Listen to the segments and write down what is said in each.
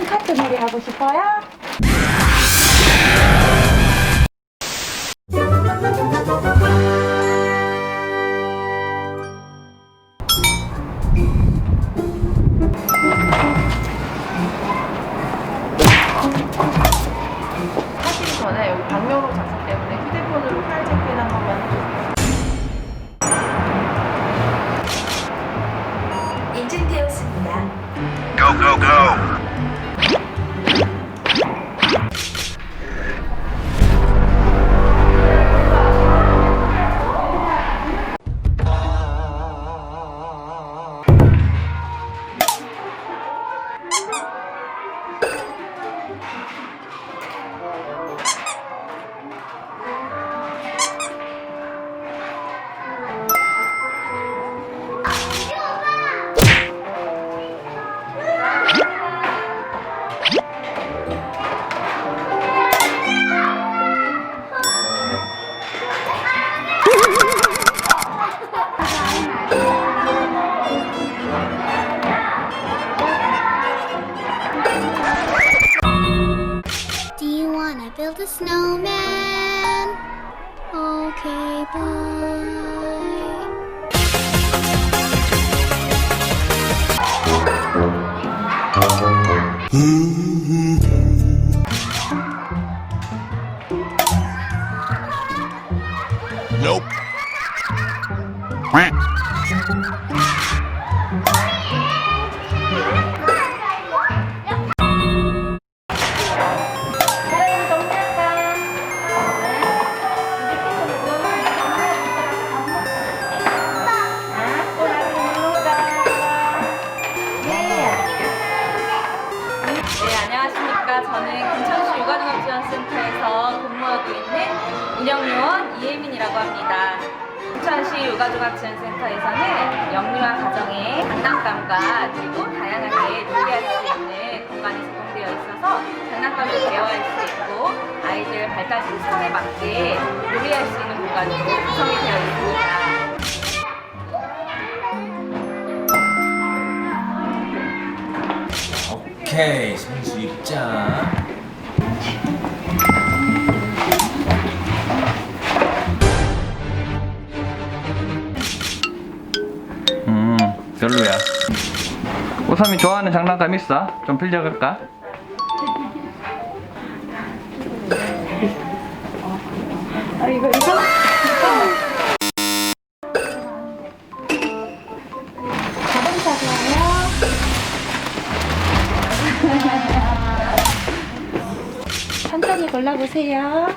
쇼핑 카트 놀이 하고 싶어요? 하시기 전에 여기 방명록 wanna build a snowman? Okay, bye. Nope. 저는 김천시 육아종합지원센터에서 근무하고 있는 운영요원 이혜민이라고 합니다. 김천시 육아종합지원센터에서는 영유아 가정의 장난감과 그리고 다양하게 놀이할 수 있는 공간이 제공되어 있어서 장난감을 대여할 수 있고 아이들 발달 특성에 맞게 놀이할 수 있는 공간으로 구성이 되어 있습니다. 오케이 입장 음 별로야 우삼이 좋아하는 장난감 있어? 좀 빌려갈까? 아 이거 이거 자동차 좋아요? 천천히 골라보세요.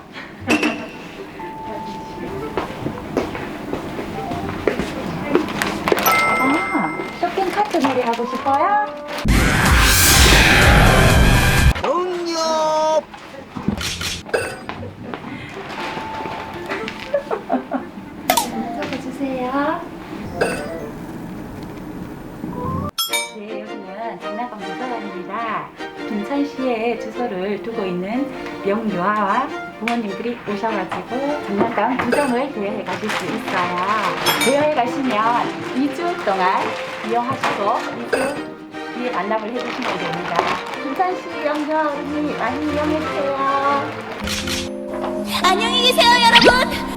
아, 쇼핑 카트 놀이 하고 싶어요? 김천시에 주소를 두고 있는 명유아와 부모님들이 오셔가지고 장난감 구정을 대여해 가실 수 있어요. 대여해 가시면 2주 동안 이용하시고 2주 뒤에 반납을 해주시면 됩니다. 김천시 영유아 어린이 많이 이용해주세요. 안녕히 계세요, 여러분.